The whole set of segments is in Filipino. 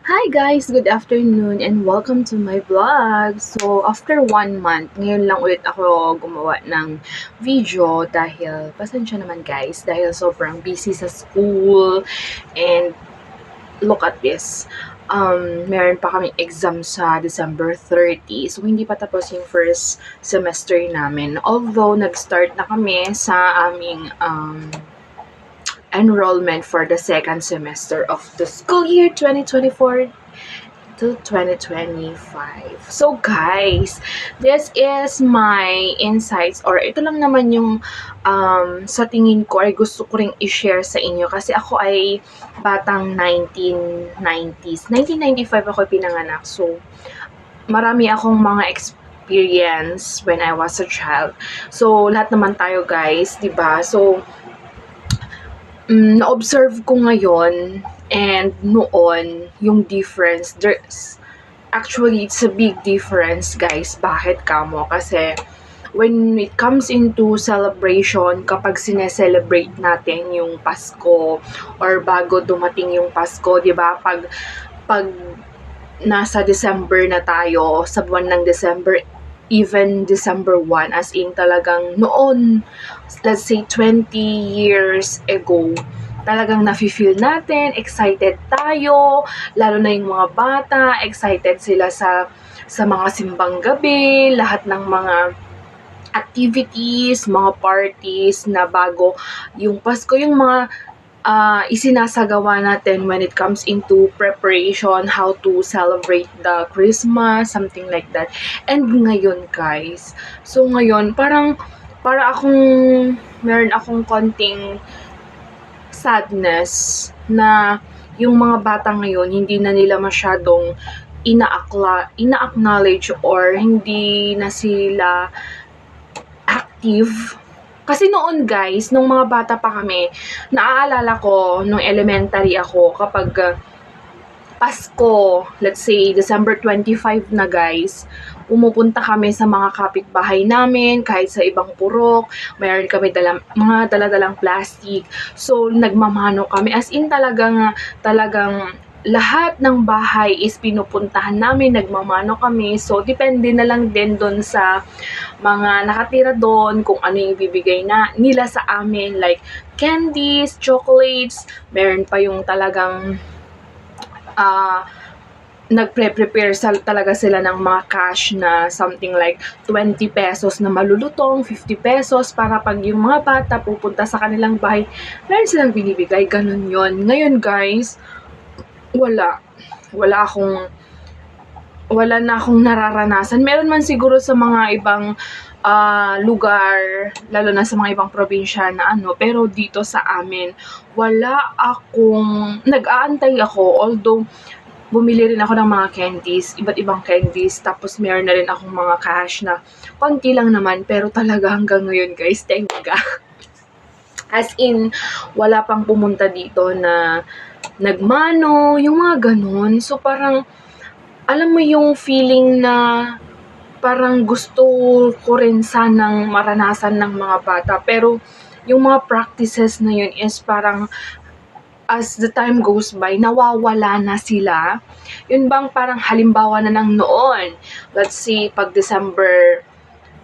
Hi guys! Good afternoon and welcome to my vlog. So, after one month, ngayon lang ulit ako gumawa ng video dahil, pasensya naman guys, dahil sobrang busy sa school and look at this. Um, meron pa kaming exam sa December 30. So, hindi pa tapos yung first semester namin. Although, nag-start na kami sa aming um, enrollment for the second semester of the school year 2024 to 2025. So guys, this is my insights or ito lang naman yung um, sa tingin ko ay gusto ko ring i-share sa inyo kasi ako ay batang 1990s. 1995 ako pinanganak. So marami akong mga experience when I was a child. So lahat naman tayo guys, 'di ba? So mm, na-observe ko ngayon and noon yung difference. There's actually it's a big difference, guys. Bakit kamo? Kasi when it comes into celebration, kapag sineselebrate natin yung Pasko or bago dumating yung Pasko, 'di ba? Pag pag nasa December na tayo, sa buwan ng December, even December 1, as in talagang noon, let's say 20 years ago, talagang nafe-feel natin, excited tayo, lalo na yung mga bata, excited sila sa sa mga simbang gabi, lahat ng mga activities, mga parties na bago yung Pasko, yung mga uh, isinasagawa natin when it comes into preparation, how to celebrate the Christmas, something like that. And ngayon, guys, so ngayon, parang, para akong, meron akong konting sadness na yung mga bata ngayon, hindi na nila masyadong ina-akla, ina-acknowledge or hindi na sila active kasi noon guys, nung mga bata pa kami, naaalala ko nung elementary ako kapag uh, Pasko, let's say December 25 na guys, pumupunta kami sa mga kapitbahay namin, kahit sa ibang purok, mayroon kami dalang, mga daladalang plastic. So, nagmamano kami. As in talagang, talagang lahat ng bahay is pinupuntahan namin, nagmamano kami. So, depende na lang din doon sa mga nakatira doon kung ano yung bibigay na nila sa amin. Like, candies, chocolates, meron pa yung talagang uh, nagpre-prepare sa, talaga sila ng mga cash na something like 20 pesos na malulutong, 50 pesos para pag yung mga bata pupunta sa kanilang bahay, meron silang binibigay, ganun yon Ngayon guys, wala. Wala akong wala na akong nararanasan. Meron man siguro sa mga ibang uh, lugar, lalo na sa mga ibang probinsya na ano, pero dito sa amin, wala akong, nag-aantay ako, although, bumili rin ako ng mga candies, iba't ibang candies, tapos meron na rin akong mga cash na konti lang naman, pero talaga hanggang ngayon guys, God. As in, wala pang pumunta dito na nagmano, yung mga ganun. So parang, alam mo yung feeling na parang gusto ko rin sanang maranasan ng mga bata. Pero yung mga practices na yun is parang as the time goes by, nawawala na sila. Yun bang parang halimbawa na ng noon. Let's say, pag December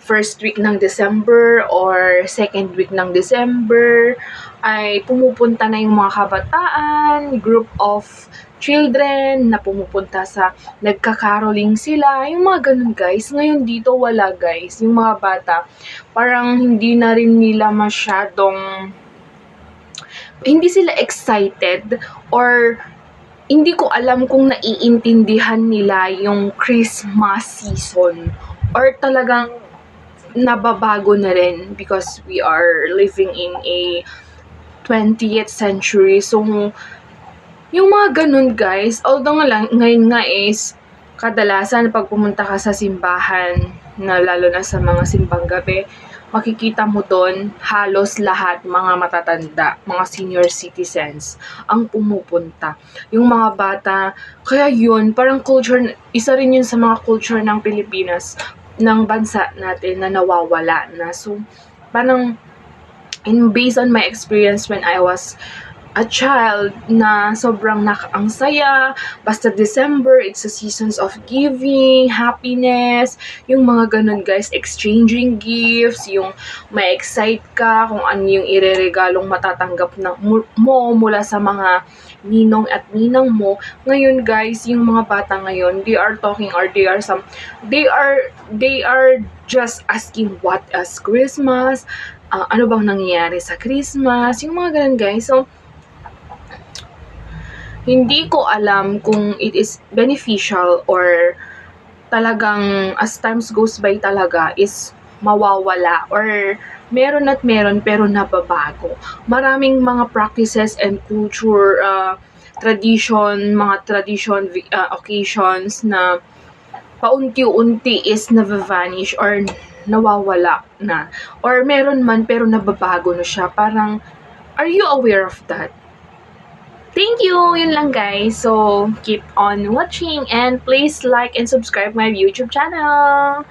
first week ng December or second week ng December ay pumupunta na yung mga kabataan, group of children na pumupunta sa nagkakaroling sila, yung mga ganun guys. Ngayon dito wala guys, yung mga bata parang hindi na rin nila masyadong hindi sila excited or hindi ko alam kung naiintindihan nila yung Christmas season or talagang nababago na rin because we are living in a 20th century. So, yung mga ganun guys, although nga lang, ngayon nga is, kadalasan pag pumunta ka sa simbahan, na lalo na sa mga simbang gabi, makikita mo doon halos lahat mga matatanda, mga senior citizens ang pumupunta. Yung mga bata, kaya yun, parang culture, isa rin yun sa mga culture ng Pilipinas ng bansa natin na nawawala na. So, parang, in based on my experience when I was a child na sobrang nak ang saya. Basta December, it's a seasons of giving, happiness, yung mga ganun guys, exchanging gifts, yung may excite ka kung ano yung ireregalong matatanggap na mo mula sa mga ninong at ninang mo. Ngayon guys, yung mga bata ngayon, they are talking or they are some they are they are just asking what is Christmas, ah, ano bang nangyayari sa Christmas, yung mga ganun guys. So, hindi ko alam kung it is beneficial or talagang as times goes by talaga is mawawala or meron at meron pero nababago. Maraming mga practices and culture, uh, tradition, mga tradition, uh, occasions na paunti-unti is navavanish or nawawala na. Or meron man pero nababago na siya. Parang, are you aware of that? Thank you! Yun lang guys. So, keep on watching and please like and subscribe my YouTube channel.